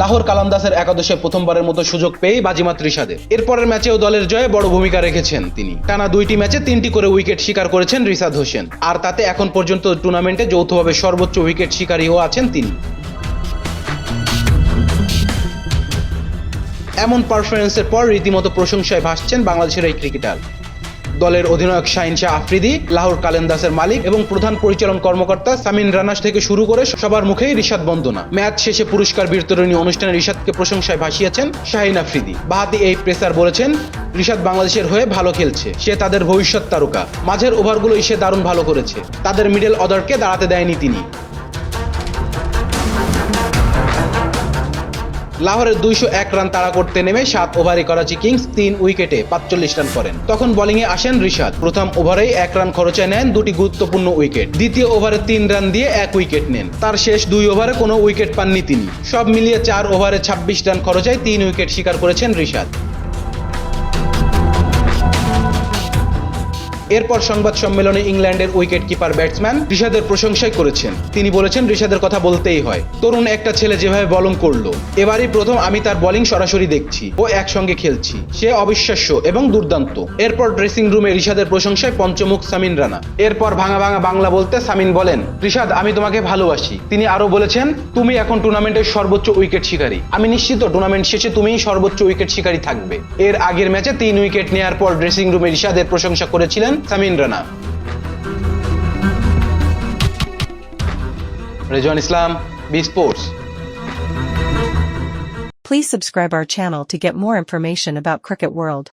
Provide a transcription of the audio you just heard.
লাহোর কালামদাসের একাদশে প্রথমবারের মতো সুযোগ পেয়ে বাজিমাত রিশাদের এরপরের ম্যাচেও দলের জয়ে বড় ভূমিকা রেখেছেন তিনি। টানা দুইটি ম্যাচে তিনটি করে উইকেট শিকার করেছেন রিসাদ হোসেন। আর তাতে এখন পর্যন্ত টুর্নামেন্টে যৌথভাবে সর্বোচ্চ উইকেট শিকারীও আছেন তিনি। এমন পারফরমেন্সের পর রীতিমতো প্রশংসায় ভাসছেন বাংলাদেশের এই ক্রিকেটার। দলের অধিনায়ক শাহিন শাহ আফ্রিদি, লাহোর কালেন্দাসের মালিক এবং প্রধান পরিচালন কর্মকর্তা সামিন রানাস থেকে শুরু করে সবার মুখেই রিশাদ বন্দনা। ম্যাচ শেষে পুরস্কার বিতরণী অনুষ্ঠানে রিশাদকে প্রশংসায় ভাসিয়েছেন শাহিন আফ্রিদি। বাহাতি এই প্রেসার বলেছেন, রিশাদ বাংলাদেশের হয়ে ভালো খেলছে, সে তাদের ভবিষ্যৎ তারকা। মাঝের ওভারগুলোই সে দারুণ ভালো করেছে। তাদের মিডল অর্ডারকে দাঁড়াতে দেয়নি তিনি। লাহোরের দুইশো এক রান তাড়া করতে নেমে সাত ওভারে করাচি কিংস তিন উইকেটে পাঁচচল্লিশ রান করেন। তখন বোলিংয়ে আসেন ঋষাদ প্রথম ওভারেই এক রান খরচে নেন দুটি গুরুত্বপূর্ণ উইকেট। দ্বিতীয় ওভারে তিন রান দিয়ে এক উইকেট নেন। তার শেষ দুই ওভারে কোনো উইকেট পাননি তিনি। সব মিলিয়ে চার ওভারে ছাব্বিশ রান খরচায় তিন উইকেট শিকার করেছেন রিশাদ। এরপর সংবাদ সম্মেলনে ইংল্যান্ডের উইকেট কিপার ব্যাটসম্যান রিশাদের প্রশংসাই করেছেন। তিনি বলেছেন, রিশাদের কথা বলতেই হয়। তরুণ একটা ছেলে যেভাবে বলং করল। এবারই প্রথম আমি তার বলিং সরাসরি দেখছি। ও একসঙ্গে খেলছি। সে অবিশ্বাস্য এবং দুর্দান্ত। এরপর ড্রেসিং রুমে রিশাদের প্রশংসায় পঞ্চমুখ সামিন রানা। এরপর ভাঙা ভাঙা বাংলা বলতে সামিন বলেন, রিশাদ, আমি তোমাকে ভালোবাসি। তিনি আরও বলেছেন, তুমি এখন টুর্নামেন্টের সর্বোচ্চ উইকেট শিকারী। আমি নিশ্চিত টুর্নামেন্ট শেষে তুমিই সর্বোচ্চ উইকেট শিকারী থাকবে। এর আগের ম্যাচে তিন উইকেট নেওয়ার পর ড্রেসিং রুমে রিশাদের প্রশংসা করেছিলেন Samin Rana Rezwan Islam B sports Please subscribe our channel to get more information about Cricket World.